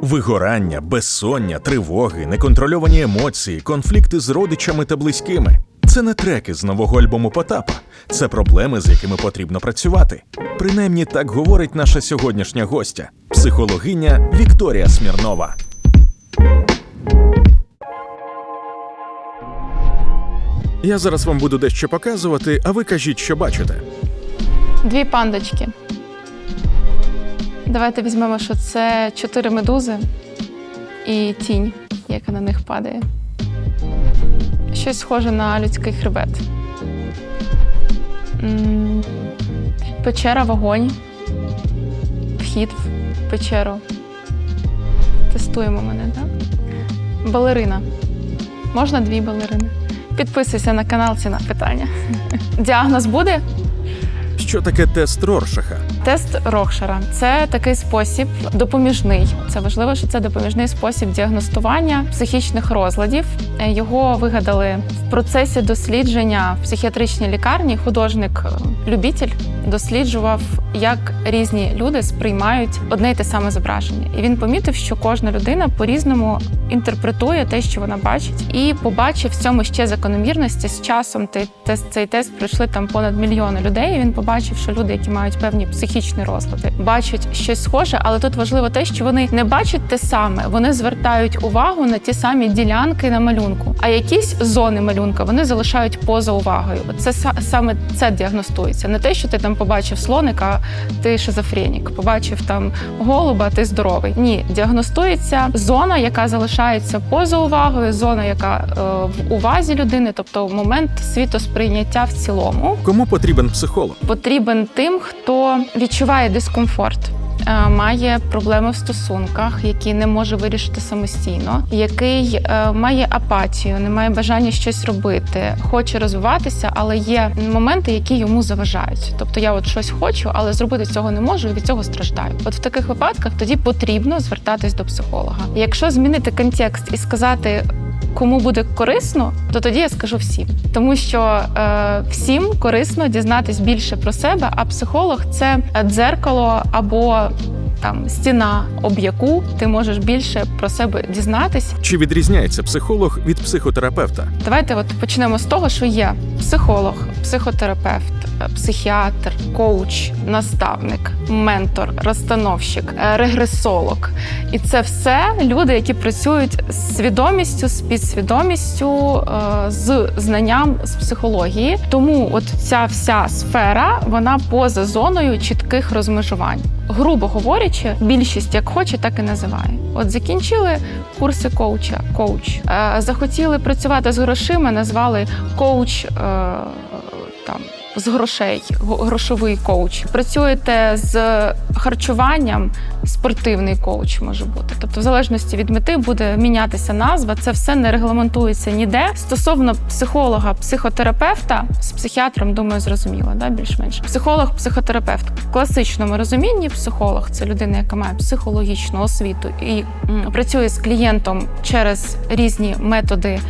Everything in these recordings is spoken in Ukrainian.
Вигорання, безсоння, тривоги, неконтрольовані емоції, конфлікти з родичами та близькими. Це не треки з нового альбому Потапа. Це проблеми, з якими потрібно працювати. Принаймні так говорить наша сьогоднішня гостя, психологиня Вікторія Смірнова. Я зараз вам буду дещо показувати, а ви кажіть, що бачите. Дві пандочки. Давайте візьмемо, що це чотири медузи і тінь, яка на них падає. Щось схоже на людський хребет. Печера вогонь. Вхід в печеру. Тестуємо мене, так? Балерина. Можна дві балерини. Підписуйся на канал Ціна питання. Діагноз буде? Що таке тест Роршаха? Тест Рохшера це такий спосіб допоміжний. Це важливо, що це допоміжний спосіб діагностування психічних розладів. Його вигадали в процесі дослідження в психіатричній лікарні. Художник любитель досліджував, як різні люди сприймають одне й те саме зображення. І він помітив, що кожна людина по-різному інтерпретує те, що вона бачить, і побачив в цьому ще закономірності. З часом цей тест пройшли там понад мільйони людей. І він побачив, що люди, які мають певні психічні розлади, бачать щось схоже, але тут важливо те, що вони не бачать те саме, вони звертають увагу на ті самі ділянки на малюнку. А якісь зони малюнка вони залишають поза увагою. Це саме це діагностується. Не те, що ти там побачив слоника, ти шизофренік, побачив там голуба, ти здоровий. Ні, діагностується зона, яка залишається поза увагою, зона, яка е, в увазі людини, тобто момент світосприйняття в цілому Кому потрібен психолог? потрібен тим, хто відчуває дискомфорт. Е, Має проблеми в стосунках, які не може вирішити самостійно, який е, має апатію, не має бажання щось робити, хоче розвиватися, але є моменти, які йому заважають. Тобто я от щось хочу, але зробити цього не можу і від цього страждаю. От в таких випадках тоді потрібно звертатись до психолога. Якщо змінити контекст і сказати, кому буде корисно, то тоді я скажу всім, тому що е, всім корисно дізнатись більше про себе. А психолог це дзеркало або там стіна, об яку ти можеш більше про себе дізнатись. Чи відрізняється психолог від психотерапевта? Давайте от почнемо з того, що є психолог, психотерапевт, е, психіатр, коуч, наставник, ментор, розстановщик, е, регресолог. І це все люди, які працюють з свідомістю, з підсвідомістю, е, з знанням з психології. Тому от ця вся сфера вона поза зоною чітких розмежувань. Грубо говорячи, більшість як хоче, так і називає. От закінчили курси коуча, коуч. Захотіли працювати з грошима, назвали коуч там. З грошей, грошовий коуч. Працюєте з харчуванням, спортивний коуч може бути. Тобто, в залежності від мети буде мінятися назва. Це все не регламентується ніде. Стосовно психолога, психотерапевта з психіатром, думаю, зрозуміло, да, більш-менш. Психолог, психотерапевт. В класичному розумінні психолог це людина, яка має психологічну освіту і м, працює з клієнтом через різні методи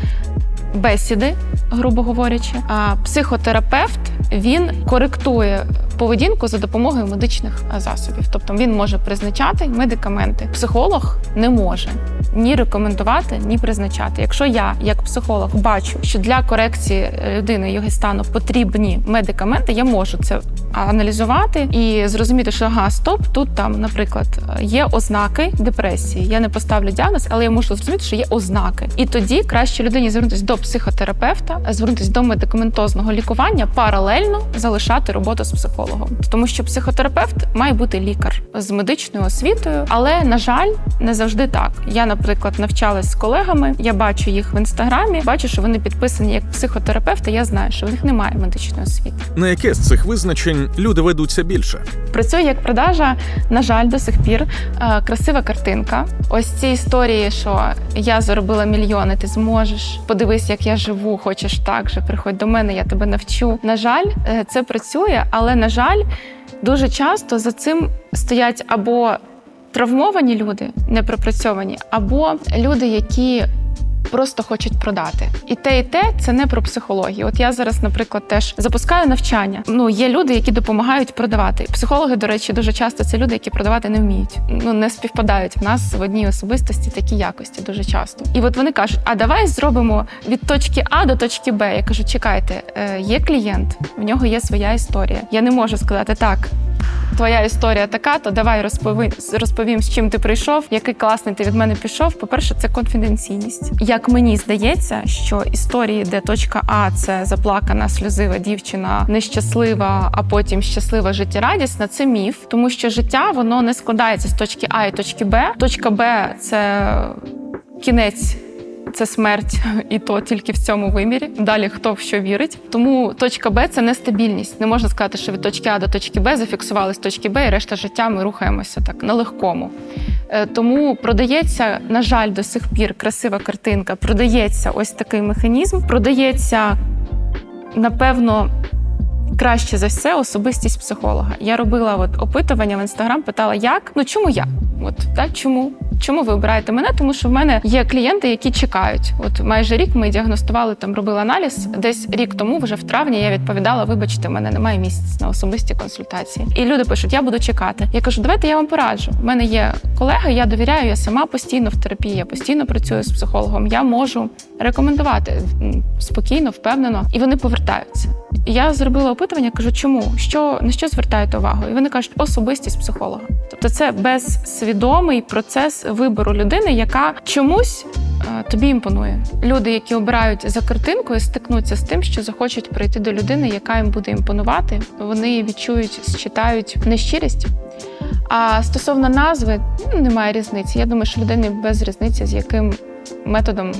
бесіди, грубо говорячи. А психотерапевт він коректує поведінку за допомогою медичних засобів. Тобто він може призначати медикаменти. Психолог не може ні рекомендувати, ні призначати. Якщо я, як психолог, бачу, що для корекції людини його стану потрібні медикаменти, я можу це аналізувати і зрозуміти, що ага, стоп, тут там, наприклад, є ознаки депресії. Я не поставлю діагноз, але я можу зрозуміти, що є ознаки. І тоді краще людині звернутися до психотерапевта, звернутися до медикаментозного лікування, паралельно залишати роботу з психологом, тому що психотерапевт має бути лікар з медичною освітою, але на жаль, не завжди так. Я, наприклад, навчалась з колегами. Я бачу їх в інстаграмі, бачу, що вони підписані як психотерапевти. Я знаю, що в них немає медичної освіти. На яке з цих визначень люди ведуться більше? Працює як продажа, на жаль, до сих пір Е, красива картинка. Ось ці історії, що я заробила мільйони, ти зможеш. Подивись, як я живу, хочеш так же. Приходь до мене, я тебе навчу. На жаль, е, це працює, але на жаль, дуже часто за цим стоять або травмовані люди, непропрацьовані, або люди, які просто хочуть продати. І те, і те це не про психологію. От я зараз, наприклад, теж запускаю навчання. Ну є люди, які допомагають продавати. Психологи, до речі, дуже часто це люди, які продавати не вміють. Ну не співпадають в нас в одній особистості такі якості дуже часто. І от вони кажуть: а давай зробимо від точки А до точки Б. Я кажу, чекайте, е, є клієнт, в нього є своя історія. Я не можу сказати так. Твоя історія така, то давай розповім, розповім, з чим ти прийшов, який класний ти від мене пішов. По-перше, це конфіденційність. Як мені здається, що історії, де точка А це заплакана, сльозива дівчина, нещаслива, а потім щаслива, життєрадісна, це міф, тому що життя воно не складається з точки А і точки Б. Точка Б це кінець це смерть, і то тільки в цьому вимірі. Далі хто в що вірить. Тому точка Б це нестабільність. Не можна сказати, що від точки А до точки Б зафіксувались точки Б, і решта життя ми рухаємося так на легкому. Е, Тому продається, на жаль, до сих пір красива картинка. Продається ось такий механізм. Продається, напевно. Краще за все особистість психолога. Я робила от опитування в інстаграм, питала, як ну чому я? От так, чому? Чому ви обираєте мене? Тому що в мене є клієнти, які чекають. От майже рік ми діагностували там, робили аналіз. Десь рік тому, вже в травні, я відповідала: вибачте, в мене немає місяць на особисті консультації. І люди пишуть: я буду чекати. Я кажу, давайте я вам пораджу. У мене є колеги, я довіряю, я сама постійно в терапії, я постійно працюю з психологом. Я можу рекомендувати спокійно, впевнено, і вони повертаються. Я зробила опитування, кажу, чому що на що звертаєте увагу? І вони кажуть, особистість психолога. Тобто, це безсвідомий процес вибору людини, яка чомусь е, тобі імпонує. Люди, які обирають за картинкою, стикнуться з тим, що захочуть прийти до людини, яка їм буде імпонувати. Вони відчують, считають нещирість. А стосовно назви, ну, немає різниці. Я думаю, що людини без різниці, з яким методом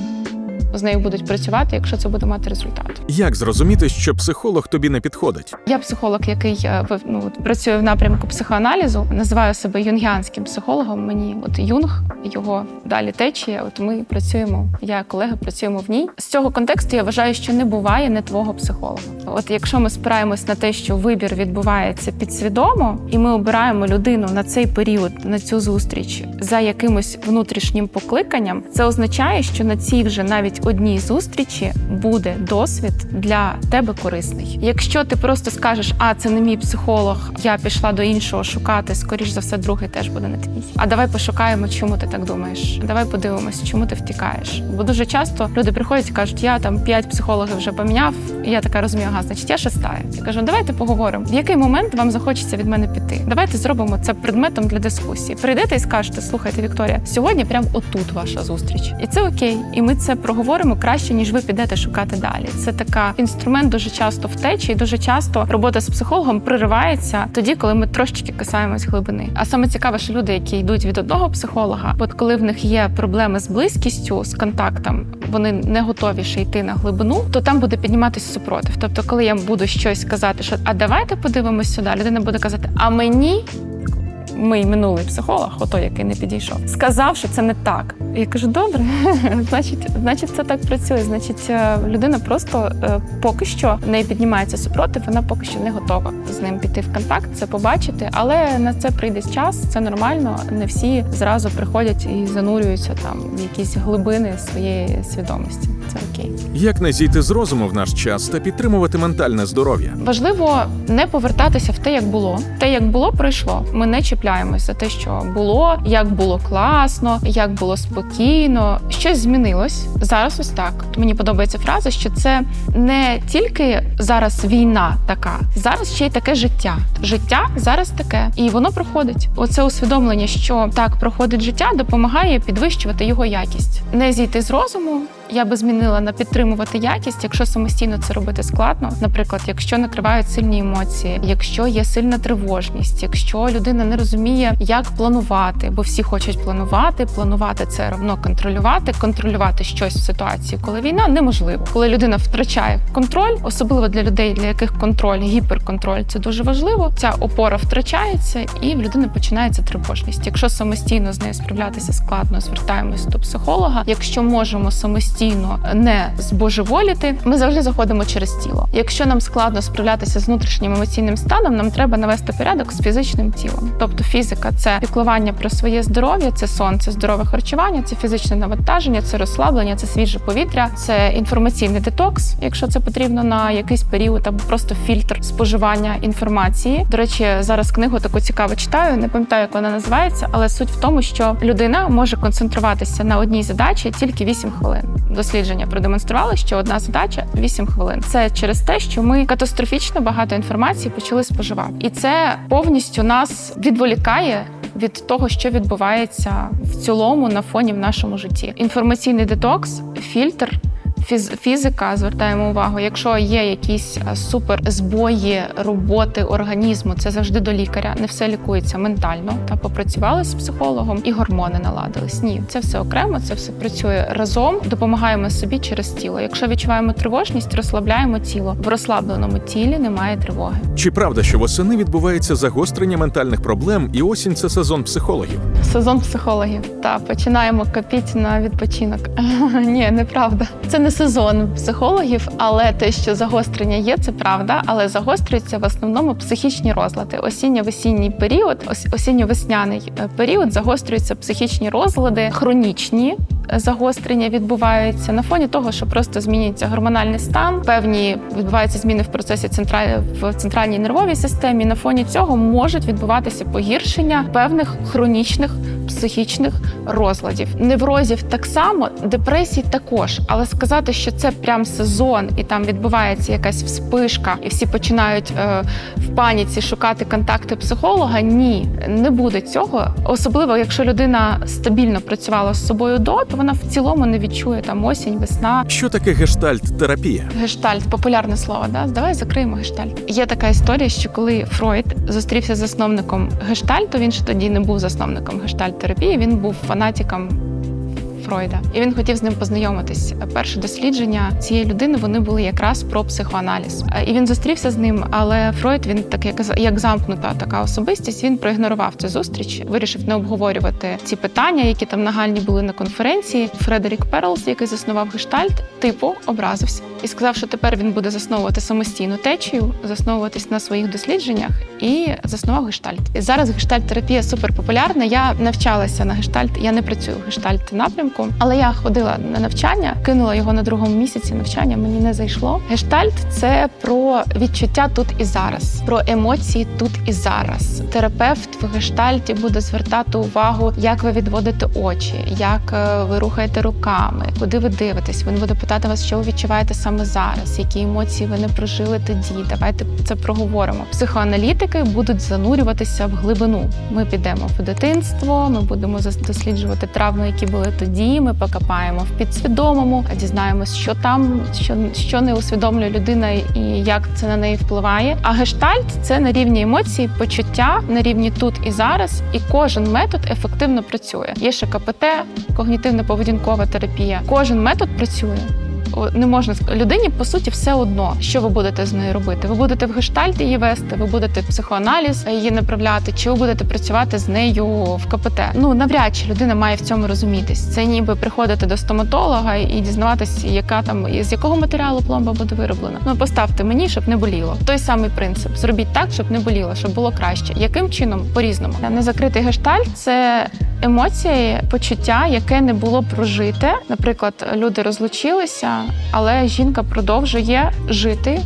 з нею будуть працювати, якщо це буде мати результат. Як зрозуміти, що психолог тобі не підходить? Я психолог, який е, ну, працює в напрямку психоаналізу, називаю себе юнгіанським психологом. Мені от юнг, його далі течія. От ми працюємо. Я колеги працюємо в ній. З цього контексту я вважаю, що не буває не твого психолога. От якщо ми спираємось на те, що вибір відбувається підсвідомо, і ми обираємо людину на цей період, на цю зустріч за якимось внутрішнім покликанням, це означає, що на цій вже навіть одній зустрічі буде досвід для тебе корисний. Якщо ти просто скажеш, а це не мій психолог, я пішла до іншого шукати, скоріш за все, другий теж буде не твій. А давай пошукаємо, чому ти так думаєш. Давай подивимось, чому ти втікаєш. Бо дуже часто люди приходять і кажуть, я там п'ять психологів вже поміняв. І я така розумію, ага, значить я шестая. Я кажу, давайте поговоримо. В який момент вам захочеться від мене піти? Давайте зробимо це предметом для дискусії. Прийдете і скажете, слухайте, Вікторія, сьогодні прям отут ваша зустріч, і це окей. І ми це проговоримо краще, ніж ви підете шукати далі. Це така інструмент дуже часто втечі, і дуже часто робота з психологом приривається тоді, коли ми трошечки касаємось глибини. А саме цікаве, що люди, які йдуть від одного психолога, от коли в них є проблеми з близькістю, з контактом, вони не готові ще йти на глибину, то там буде підніматись супротив. Тобто, коли я буду щось казати, що а давайте подивимось сюди, людина буде казати, а мені. Мій минулий психолог, ото який не підійшов, сказав, що це не так. Я кажу, добре, значить, значить, це так працює. Значить, е, людина просто е, поки що в неї піднімається супротив, вона поки що не готова з ним піти в контакт, це побачити. Але на це прийде час, це нормально. Не всі зразу приходять і занурюються там в якісь глибини своєї свідомості. Це окей. Як не зійти з розуму в наш час та підтримувати ментальне здоров'я? Важливо не повертатися в те, як було. Те, як було, пройшло. Ми не чіпляємось за те, що було, як було класно, як було спокійно. Щось змінилось зараз. Ось так. Мені подобається фраза, що це не тільки зараз війна така, зараз ще й таке життя. Життя зараз таке, і воно проходить. Оце усвідомлення, що так проходить життя, допомагає підвищувати його якість, не зійти з розуму. Я би змінила на підтримувати якість, якщо самостійно це робити складно. Наприклад, якщо накривають сильні емоції, якщо є сильна тривожність, якщо людина не розуміє, як планувати, бо всі хочуть планувати. Планувати це равно контролювати, контролювати щось в ситуації, коли війна неможливо. Коли людина втрачає контроль, особливо для людей, для яких контроль, гіперконтроль це дуже важливо. Ця опора втрачається, і в людини починається тривожність. Якщо самостійно з нею справлятися складно, звертаємось до психолога. Якщо можемо самостійно постійно не збожеволіти, ми завжди заходимо через тіло. Якщо нам складно справлятися з внутрішнім емоційним станом, нам треба навести порядок з фізичним тілом. Тобто фізика це піклування про своє здоров'я, це сон, це здорове харчування, це фізичне навантаження, це розслаблення, це свіже повітря, це інформаційний детокс, якщо це потрібно на якийсь період, або просто фільтр споживання інформації. До речі, зараз книгу таку цікаво читаю. Не пам'ятаю, як вона називається, але суть в тому, що людина може концентруватися на одній задачі тільки 8 хвилин. Дослідження продемонстрували, що одна задача 8 хвилин. Це через те, що ми катастрофічно багато інформації почали споживати, і це повністю нас відволікає. Від того, що відбувається в цілому на фоні в нашому житті, інформаційний детокс, фільтр, фізика. Звертаємо увагу, якщо є якісь е, супер збої роботи організму, це завжди до лікаря. Не все лікується ментально. Та попрацювали з психологом і гормони наладились. Ні, це все окремо, це все працює разом. Допомагаємо собі через тіло. Якщо відчуваємо тривожність, розслабляємо тіло. В розслабленому тілі немає тривоги. Чи правда, що восени відбувається загострення ментальних проблем, і осінь це сезон психологів? Сезон психологів. Та починаємо копіти на відпочинок. Ні, неправда. Це не сезон психологів, але те, що загострення є, це правда. Але загострюються в основному психічні розлади. Осінньо-весінній період, ос- осінньо-весняний е, період загострюються психічні розлади, хронічні. Загострення відбуваються на фоні того, що просто змінюється гормональний стан. Певні відбуваються зміни в процесі центра... в центральній нервовій системі. На фоні цього можуть відбуватися погіршення певних хронічних психічних розладів. Неврозів так само, депресій також. Але сказати, що це прям сезон, і там відбувається якась вспишка, і всі починають е, в паніці шукати контакти психолога. Ні, не буде цього. Особливо, якщо людина стабільно працювала з собою до, то вона в цілому не відчує там осінь, весна. Що таке гештальт-терапія? Гештальт популярне слово, да? Давай закриємо гештальт. Є така історія, що коли Фройд зустрівся з засновником гештальту, він ще тоді не був засновником гештальт-терапії, він був фанатиком. Фройда, і він хотів з ним познайомитись. Перше дослідження цієї людини вони були якраз про психоаналіз. Е, І він зустрівся з ним, але Фройд він так як, як замкнута така особистість. Він проігнорував цю зустріч, вирішив не обговорювати ці питання, які там нагальні були на конференції. Фредерік Перлс, який заснував гештальт, типу образився і сказав, що тепер він буде засновувати самостійну течію, засновуватись на своїх дослідженнях і заснував гештальт. І зараз гештальт-терапія супер популярна. Я навчалася на гештальт. Я не працюю в гештальт напрямку, але я ходила на навчання, кинула його на другому місяці навчання. Мені не зайшло. Гештальт це про відчуття тут і зараз, про емоції тут і зараз. Терапевт в гештальті буде звертати увагу, як ви відводите очі, як е, ви рухаєте руками, куди ви дивитесь. Він буде питати вас, що ви відчуваєте саме зараз, які емоції ви не прожили тоді. Давайте це проговоримо. Психоаналітики будуть занурюватися в глибину. Ми підемо в дитинство, ми будемо досліджувати травми, які були тоді. Ми покопаємо в підсвідомому, дізнаємось, що там, що, що не усвідомлює людина і як це на неї впливає. А гештальт це на рівні емоцій, почуття на рівні тут і зараз. І кожен метод ефективно працює. Є ще КПТ, когнітивно-поведінкова терапія. Кожен метод працює. Не можна людині по суті все одно, що ви будете з нею робити. Ви будете в гештальт її вести, ви будете психоаналіз її направляти, чи ви будете працювати з нею в КПТ. Ну навряд чи людина має в цьому розумітись. Це ніби приходити до стоматолога і дізнаватись, яка там з якого матеріалу пломба буде вироблена. Ну поставте мені, щоб не боліло. Той самий принцип. Зробіть так, щоб не боліло, щоб було краще. Яким чином? По-різному. Незакритий гештальт це емоції, почуття, яке не було прожите. Наприклад, люди розлучилися, але жінка продовжує жити.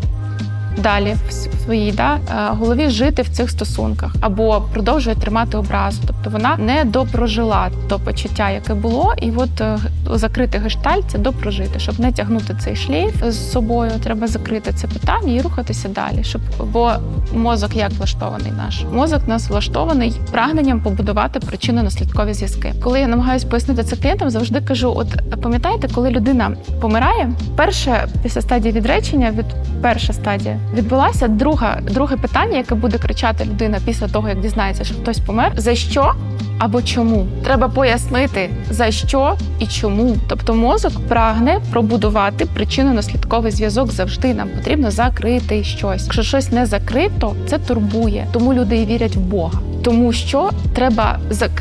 Далі в своїй да, е, голові жити в цих стосунках або продовжує тримати образу. Тобто вона не допрожила то почуття, яке було, і от е, закрити гештальт це допрожити, щоб не тягнути цей шлейф з собою. Треба закрити це питання і рухатися далі. Щоб бо мозок як влаштований наш мозок нас влаштований прагненням побудувати причинно-наслідкові зв'язки. Коли я намагаюся пояснити це клієнтам, завжди кажу: от пам'ятаєте, коли людина помирає, перше після стадії відречення, від перша стадія відбулася. Друга, друге питання, яке буде кричати людина після того, як дізнається, що хтось помер, за що або чому. Треба пояснити за що і чому. Тобто мозок прагне пробудувати причинно-наслідковий зв'язок завжди. Нам потрібно закрити щось. Якщо щось не закрито, це турбує. Тому люди і вірять в Бога. Тому що треба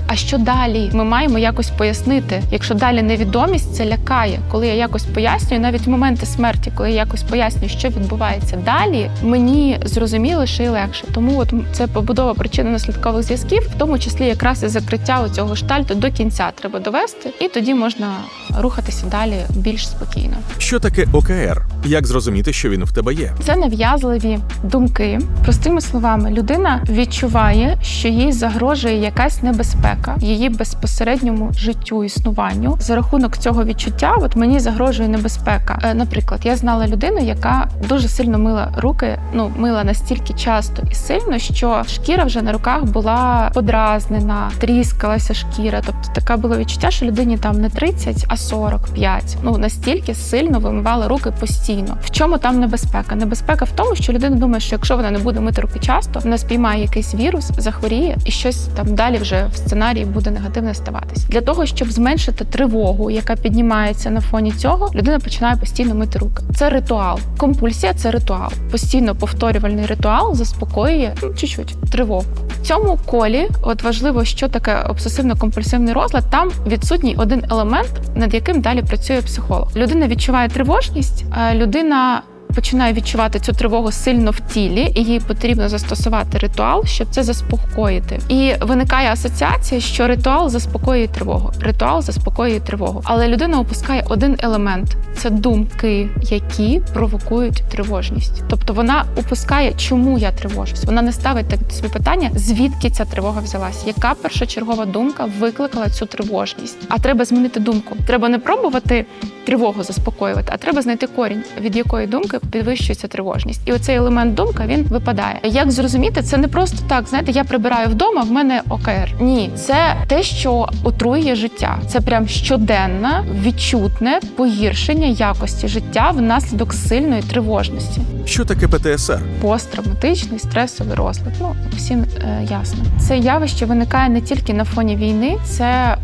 А що далі? Ми маємо якось пояснити. Якщо далі невідомість, це лякає. Коли я якось пояснюю, навіть в моменти смерті, коли я якось пояснюю, що відбувається далі, мені зрозуміліше і легше. Тому от це побудова причинно-наслідкових зв'язків, в тому числі якраз і закриття цього штальту до кінця треба довести, і тоді можна рухатися далі більш спокійно. Що таке ОКР? Як зрозуміти, що він в тебе є? Це нав'язливі думки. Простими словами, людина відчуває, що їй загрожує якась небезпека її безпосередньому життю, існуванню. За рахунок цього відчуття, от мені загрожує небезпека. Е, Наприклад, я знала людину, яка дуже сильно мила руки, ну мила настільки часто і сильно, що шкіра вже на руках була подразнена, тріскалася шкіра. Тобто таке було відчуття, що людині там не 30, а 45. Ну настільки сильно вимивали руки постійно. В чому там небезпека? Небезпека в тому, що людина думає, що якщо вона не буде мити руки часто, вона спіймає якийсь вірус, захворіє, і щось там далі вже в сценарії буде негативне ставатись. Для того щоб зменшити тривогу, яка піднімається на фоні цього, людина починає постійно мити руки. Це ритуал. Компульсія це ритуал. Постійно повторювальний ритуал заспокоює чуть-чуть тривогу. В цьому колі, от важливо, що таке обсесивно-компульсивний розлад. Там відсутній один елемент, над яким далі працює психолог. Людина відчуває тривожність, людина. Починає відчувати цю тривогу сильно в тілі, і їй потрібно застосувати ритуал, щоб це заспокоїти. І виникає асоціація, що ритуал заспокоює тривогу. Ритуал заспокоює тривогу. Але людина опускає один елемент це думки, які провокують тривожність. Тобто вона опускає, чому я тривожусь. Вона не ставить так собі питання, звідки ця тривога взялась, яка першочергова думка викликала цю тривожність. А треба змінити думку. Треба не пробувати тривогу заспокоювати, а треба знайти корінь, від якої думки підвищується тривожність. І оцей елемент думка він випадає. Як зрозуміти, це не просто так. Знаєте, я прибираю вдома, в мене ОКР. Ні, це те, що отруює життя. Це прям щоденне, відчутне погіршення якості життя внаслідок сильної тривожності. Що таке ПТСР? Посттравматичний стресовий розлад. Ну всім е, ясно. Це явище виникає не тільки на фоні війни, це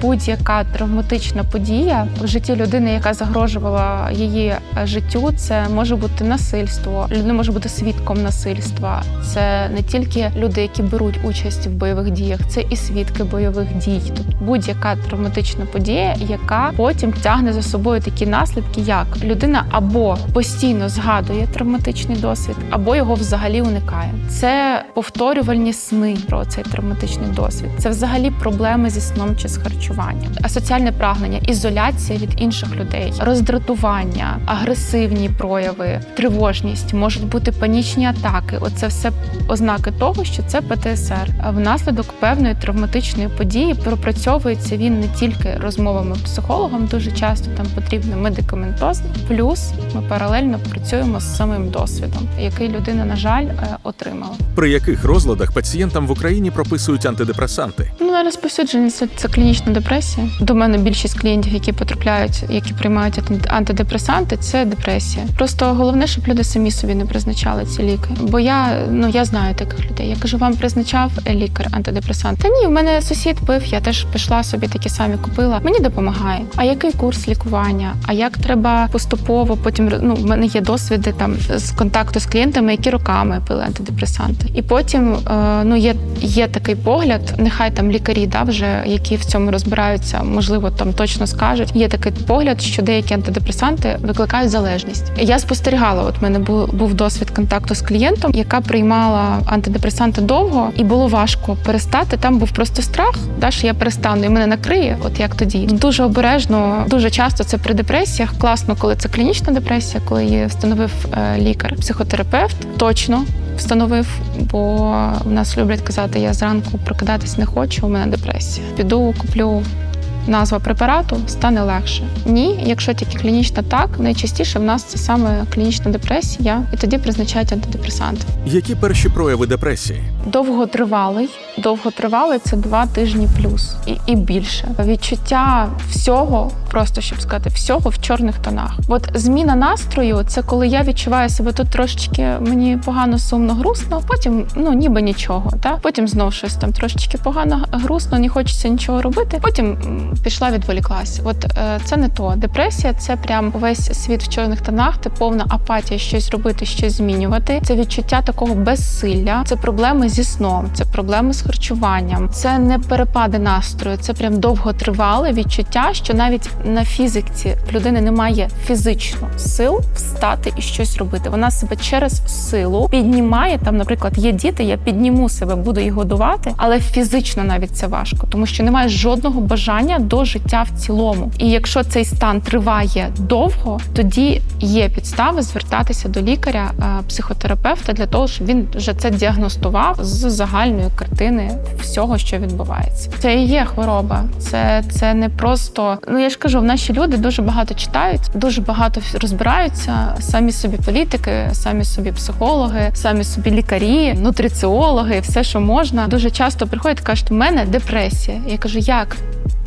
будь-яка травматична подія в житті людини, яка загрожувала її е, життю. Це може бути насильство. Людина може бути свідком насильства. Це не тільки люди, які беруть участь в бойових діях, це і свідки бойових дій. Тобто будь-яка травматична подія, яка потім тягне за собою такі наслідки, як людина або постійно згадує травматичний досвід, або його взагалі уникає. Це повторювальні сни про цей травматичний досвід. Це взагалі проблеми зі сном чи з харчуванням, асоціальне прагнення, ізоляція від інших людей, роздратування, агресивні прояви, тривожність, можуть бути панічні атаки. Оце все ознаки того, що це ПТСР. А Внаслідок певної травматичної події пропрацьовується він не тільки розмовами психологом, дуже часто там потрібно медикаментозно. Плюс ми паралельно працюємо з самим досвідом, який людина, на жаль, е, отримала. При яких розладах пацієнтам в Україні прописують антидепресанти? Ну, найрозповсюдженіше це, це клінічна депресія. До мене більшість клієнтів, які потрапляють, які приймають антидепресанти, це депресія. Просто головне, щоб люди самі собі не призначали ці ліки. Бо я ну я знаю таких людей. Я кажу, вам призначав лікар антидепресант. Та ні, в мене сусід пив, я теж пішла собі такі самі купила. Мені допомагає. А який курс лікування? А як треба поступово? Потім ну, в мене є досвіди там з контакту з клієнтами, які роками пили антидепресанти. І потім е, ну є, є такий погляд, нехай там лікарі, да, вже які в цьому розбираються, можливо, там точно скажуть. Є такий погляд, що деякі антидепресанти викликають залежність. Я спостерігала. От мене був, був досвід контакту з клієнтом, яка приймала антидепресанти довго, і було важко перестати. Там був просто страх, да, що я перестану і мене накриє. От як тоді дуже обережно, дуже часто це при депресіях. Класно, коли це клінічна депресія, коли її встановив е, лікар, психотерапевт. Точно встановив, бо в нас люблять казати, я зранку прокидатись не хочу, у мене депресія. Піду куплю. Назва препарату стане легше. Ні, якщо тільки клінічна так, найчастіше в нас це саме клінічна депресія, і тоді призначають антидепресанти. Які перші прояви депресії? Довготривалий, довготривалий це два тижні плюс і, і більше. Відчуття всього просто щоб сказати, всього в чорних тонах. От зміна настрою це коли я відчуваю себе тут трошечки мені погано, сумно, грустно. Потім ну ніби нічого. Та потім знов щось там трошечки погано, грустно, не хочеться нічого робити. Потім пішла, відволіклась. От е, це не то. Депресія це прям весь світ в чорних тонах. Це повна апатія, щось робити, щось змінювати. Це відчуття такого безсилля, це проблеми зі сном, це проблеми з харчуванням, це не перепади настрою, це прям довготривале відчуття, що навіть на фізиці людини немає фізично сил встати і щось робити. Вона себе через силу піднімає. Там, наприклад, є діти, я підніму себе, буду їх годувати, але фізично навіть це важко, тому що немає жодного бажання до життя в цілому. І якщо цей стан триває довго, тоді є підстави звертатися до лікаря, е, психотерапевта для того, щоб він вже це діагностував з загальної картини всього, що відбувається. Це і є хвороба. Це, це не просто. Ну я ж кажу, в наші люди дуже багато читають, дуже багато розбираються. Самі собі політики, самі собі психологи, самі собі лікарі, нутриціологи, все, що можна. Дуже часто приходять кажуть, у мене депресія. Я кажу, як?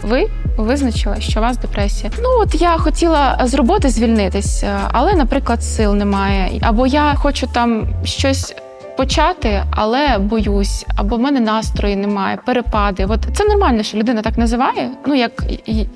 Ви визначили, що у вас депресія. Ну от я хотіла з роботи звільнитись, е, але, наприклад, сил немає. Або я хочу там щось. Почати, але боюсь, або в мене настрою немає, перепади. От це нормально, що людина так називає. Ну як,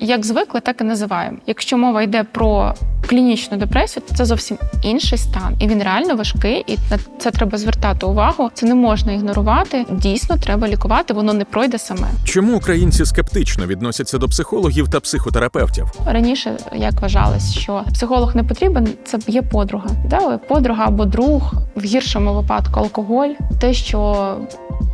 як звикли, так і називаємо. Якщо мова йде про клінічну депресію, то це зовсім інший стан, і він реально важкий, і на це треба звертати увагу. Це не можна ігнорувати. Дійсно, треба лікувати, воно не пройде саме. Чому українці скептично відносяться до психологів та психотерапевтів? Раніше як вважалось, що психолог не потрібен, це є подруга. Да? Подруга або друг в гіршому випадку алкоголь, те, що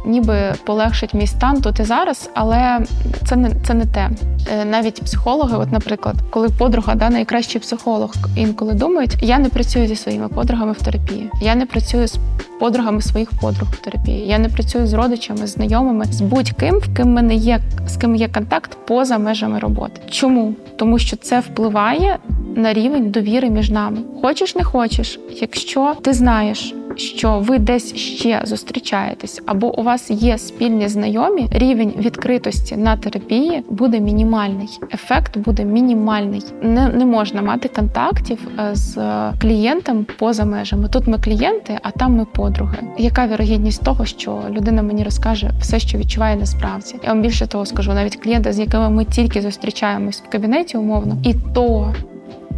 ніби полегшить мій стан тут і зараз, але це не це не те. Е, Навіть психологи, от, наприклад, коли подруга да, найкращий психолог, інколи думають, я не працюю зі своїми подругами в терапії, я не працюю з подругами своїх подруг в терапії, я не працюю з родичами, з знайомими, з будь-ким, в ким мене є з ким є контакт поза межами роботи. Чому? Тому що це впливає на рівень довіри між нами. Хочеш, не хочеш, якщо ти знаєш. Що ви десь ще зустрічаєтесь, або у вас є спільні знайомі, рівень відкритості на терапії буде мінімальний. Ефект буде мінімальний. Не, не можна мати контактів е, з клієнтом поза межами. Тут ми клієнти, а там ми подруги. Яка вірогідність того, що людина мені розкаже все, що відчуває насправді? Я вам більше того скажу, навіть клієнти, з якими ми тільки зустрічаємось в кабінеті, умовно, і то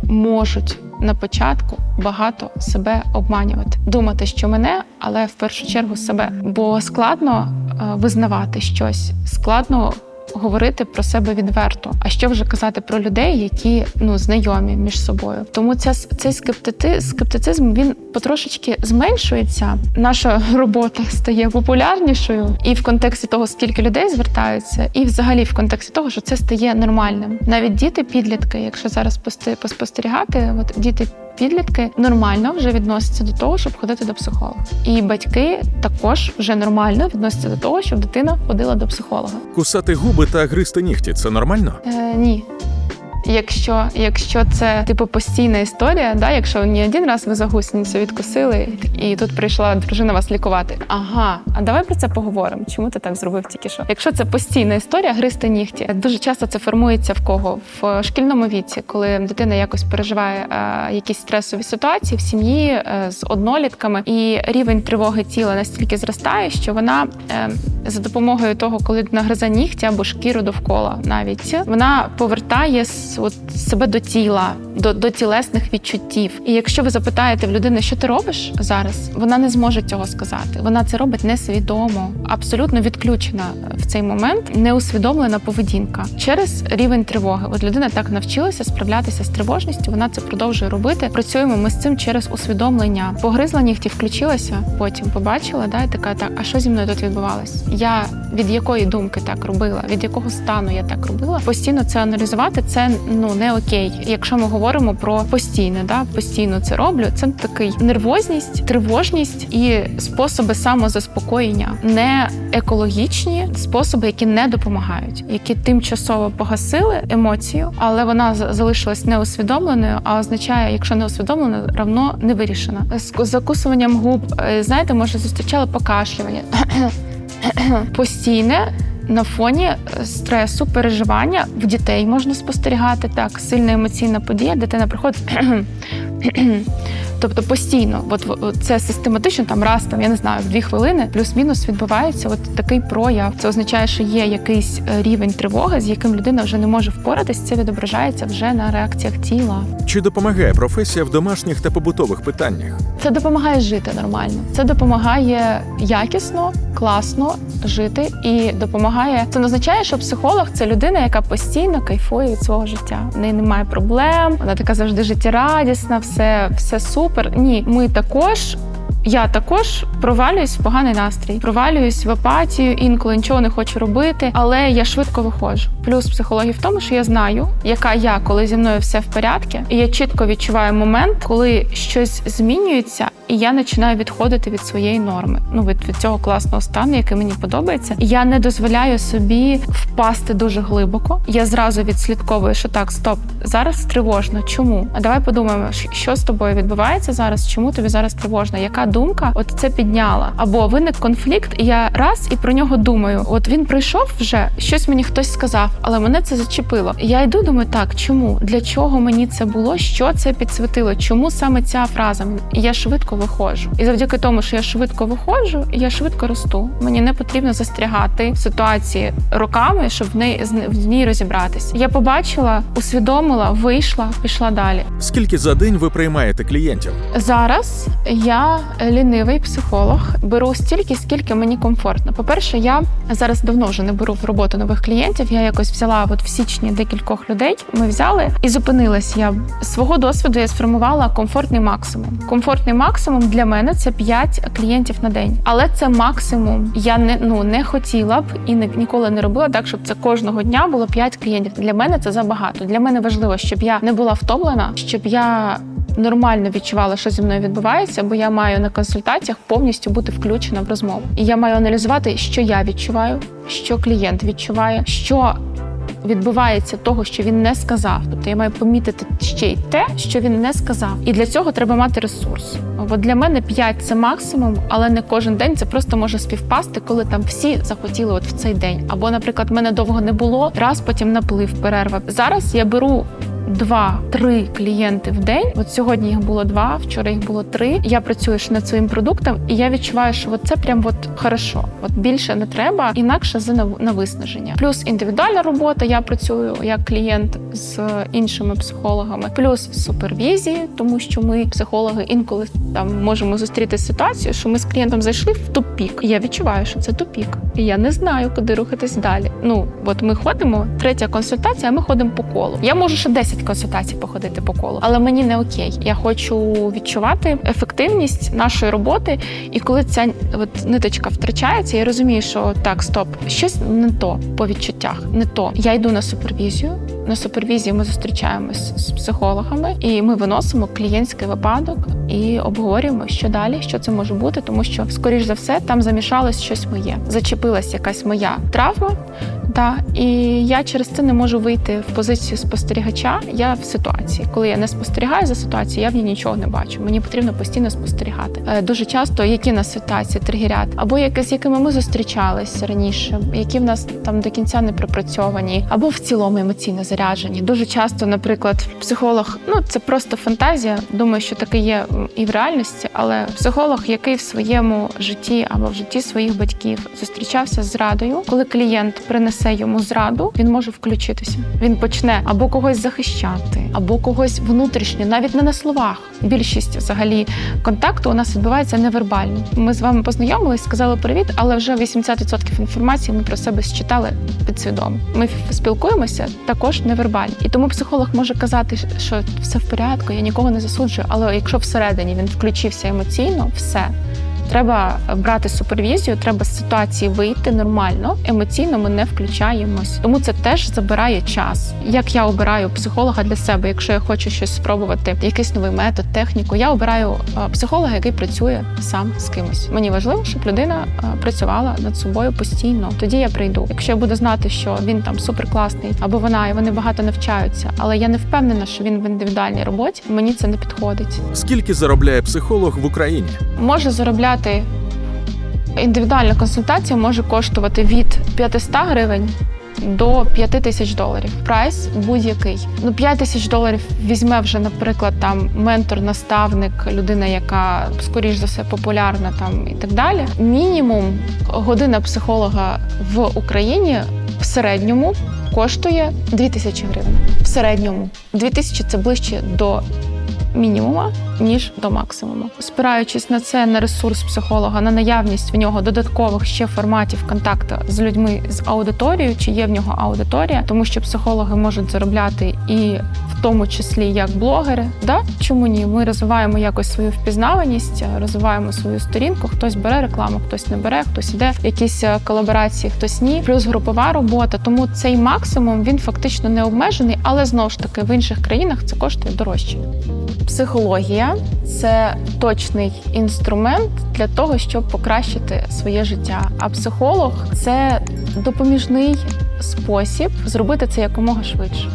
можуть на початку багато себе обманювати, думати, що мене, але в першу чергу себе. Бо складно е, визнавати щось, складно. Говорити про себе відверто, а що вже казати про людей, які ну знайомі між собою. Тому ця цей скептити, скептицизм він потрошечки зменшується. Наша робота стає популярнішою, і в контексті того, скільки людей звертаються, і взагалі в контексті того, що це стає нормальним. Навіть діти, підлітки, якщо зараз поспостерігати, от діти. Підлітки нормально вже відносяться до того, щоб ходити до психолога, і батьки також вже нормально відносяться до того, щоб дитина ходила до психолога. Кусати губи та гризти нігті це нормально? Е, ні. Якщо, якщо це типу постійна історія, да, якщо не один раз ви за гусеницю відкусили, і тут прийшла дружина вас лікувати. Ага, а давай про це поговоримо. Чому ти так зробив тільки що? Якщо це постійна історія, гризти нігті дуже часто це формується в кого в шкільному віці, коли дитина якось переживає е, якісь стресові ситуації в сім'ї е, з однолітками, і рівень тривоги тіла настільки зростає, що вона е, за допомогою того, коли нагризе нігті або шкіру довкола, навіть вона повертає от себе до тіла, до, до тілесних відчуттів. І якщо ви запитаєте в людини, що ти робиш зараз, вона не зможе цього сказати. Вона це робить несвідомо, абсолютно відключена в цей момент, неусвідомлена поведінка через рівень тривоги. От людина так навчилася справлятися з тривожністю. Вона це продовжує робити. Працюємо ми з цим через усвідомлення. Погризла нігті, включилася, потім побачила, да, і така так, а що зі мною тут відбувалось? Я від якої думки так робила, від якого стану я так робила? Постійно це аналізувати це ну не окей. Якщо ми говоримо про постійне, да постійно це роблю. Це такий нервозність, тривожність і способи самозаспокоєння, не екологічні способи, які не допомагають, які тимчасово погасили емоцію, але вона залишилась неусвідомленою. А означає, якщо не усвідомлена, равно не вирішена. З закусуванням губ, е, знаєте, може зустрічали покашлювання постійне. На фоні е, стресу, переживання в дітей можна спостерігати так. Сильна емоційна подія, дитина приходить. Тобто постійно, от, це систематично, там раз там я не знаю, в дві хвилини, плюс-мінус відбувається от такий прояв. Це означає, що є якийсь е, рівень тривоги, з яким людина вже не може впоратись. Це відображається вже на реакціях тіла. Чи допомагає професія в домашніх та побутових питаннях? Це допомагає жити нормально. Це допомагає якісно, класно жити і допомагає. Це не означає, що психолог це людина, яка постійно кайфує від свого життя. В неї немає проблем, вона така завжди життєрадісна, все, все супер. Ні, ми також. Я також провалююсь в поганий настрій, провалююсь в апатію, інколи нічого не хочу робити, але я швидко виходжу. Плюс психології в тому, що я знаю, яка я, коли зі мною все в порядку, і я чітко відчуваю момент, коли щось змінюється, і я починаю відходити від своєї норми. Ну від, від цього класного стану, який мені подобається. Я не дозволяю собі впасти дуже глибоко. Я зразу відслідковую, що так, стоп, зараз тривожно. Чому? А давай подумаємо, що з тобою відбувається зараз, чому тобі зараз тривожно? Яка думка от це підняла? Або виник конфлікт, і я раз і про нього думаю. От він прийшов вже, щось мені хтось сказав, але мене це зачепило. Я йду, думаю, так, чому? Для чого мені це було? Що це підсвітило? Чому саме ця фраза? Я швидко виходжу. І завдяки тому, що я швидко виходжу, я швидко росту. Мені не потрібно застрягати в ситуації роками, щоб в неї в ній розібратися. Я побачила, усвідомила, вийшла, пішла далі. Скільки за день ви приймаєте клієнтів? Зараз я лінивий психолог, беру стільки, скільки мені комфортно. По-перше, я зараз давно вже не беру в роботу нових клієнтів. Я якось взяла от в січні декількох людей. Ми взяли і зупинилась. Я свого досвіду я сформувала комфортний максимум. Комфортний максимум для мене це 5 клієнтів на день, але це максимум. Я не ну не хотіла б і не ніколи не робила так, щоб це кожного дня було 5 клієнтів. Для мене це забагато. Для мене важливо, щоб я не була втомлена, щоб я нормально відчувала, що зі мною відбувається, бо я маю на консультаціях повністю бути включена в розмову. І я маю аналізувати, що я відчуваю, що клієнт відчуває, що. Відбувається того, що він не сказав. Тобто я маю помітити ще й те, що він не сказав. І для цього треба мати ресурс. Бо для мене 5 – це максимум, але не кожен день це просто може співпасти, коли там всі захотіли от в цей день. Або, наприклад, мене довго не було, раз потім наплив, перерва. Зараз я беру два-три клієнти в день. От сьогодні їх було два, вчора їх було три. Я працюю ж над своїм продуктом, і я відчуваю, що от це прям от хорошо. От більше не треба, інакше за на виснаження. Плюс індивідуальна робота. Я працюю як клієнт з іншими психологами, плюс супервізії, тому що ми, психологи, інколи там можемо зустріти ситуацію, що ми з клієнтом зайшли в тупік. І я відчуваю, що це тупік. І я не знаю, куди рухатись далі. Ну от ми ходимо, третя консультація, ми ходимо по колу. Я можу ще 10 консультацій походити по колу, але мені не окей. Я хочу відчувати ефективність нашої роботи. І коли ця от, ниточка втрачається, я розумію, що так, стоп, щось не то по відчуттях, не то. Я йду на супервізію. На супервізії ми зустрічаємось з психологами, і ми виносимо клієнтський випадок і обговорюємо, що далі, що це може бути, тому що, скоріш за все, там замішалось щось моє. Зачепилась якась моя травма. Да, і я через це не можу вийти в позицію спостерігача. Я в ситуації. Коли я не спостерігаю за ситуацією, я в ній нічого не бачу. Мені потрібно постійно спостерігати. Е, Дуже часто які нас ситуації тригерять, або які, з якими ми зустрічались раніше, які в нас там до кінця не пропрацьовані, або в цілому емоційно заряджені. Дуже часто, наприклад, психолог, ну це просто фантазія. Думаю, що таке є і в реальності, але психолог, який в своєму житті або в житті своїх батьків зустрічався з зрадою, коли клієнт принесе йому зраду, він може включитися. Він почне або когось захищати, або когось внутрішньо, навіть не на словах. Більшість взагалі контакту у нас відбувається невербально. Ми з вами познайомились, сказали привіт, але вже 80% інформації ми про себе считали підсвідомо. Ми спілкуємося також невербально. І тому психолог може казати, що все в порядку, я нікого не засуджую. Але якщо всередині він включився емоційно, все. Треба брати супервізію, треба з ситуації вийти нормально. Емоційно ми не включаємось, тому це теж забирає час. Як я обираю психолога для себе, якщо я хочу щось спробувати, якийсь новий метод, техніку, я обираю е, психолога, який працює сам з кимось. Мені важливо, щоб людина е, працювала над собою постійно. Тоді я прийду. Якщо я буду знати, що він там суперкласний або вона, і вони багато навчаються, але я не впевнена, що він в індивідуальній роботі. Мені це не підходить Скільки заробляє психолог в Україні? може заробляти Індивідуальна консультація може коштувати від 500 гривень. До 5 тисяч доларів. Прайс будь-який. Ну 5 тисяч доларів візьме вже, наприклад, там ментор, наставник, людина, яка скоріш за все популярна там і так далі. Мінімум година психолога в Україні в середньому коштує 2 тисячі гривень. В середньому 2 тисячі це ближче до мінімума, ніж до максимуму. Спираючись на це, на ресурс психолога, на наявність в нього додаткових ще форматів контакту з людьми з аудиторією, чи є в нього аудиторія, тому що психологи можуть заробляти і в тому числі як блогери. Да? Чому ні? Ми розвиваємо якось свою впізнаваність, розвиваємо свою сторінку. Хтось бере рекламу, хтось не бере, хтось іде якісь е, колаборації, хтось ні. Плюс групова робота. Тому цей максимум він фактично не обмежений, але знову ж таки в інших країнах це коштує дорожче. Психологія це точний інструмент для того, щоб покращити своє життя. А психолог це допоміжний спосіб зробити це якомога швидше.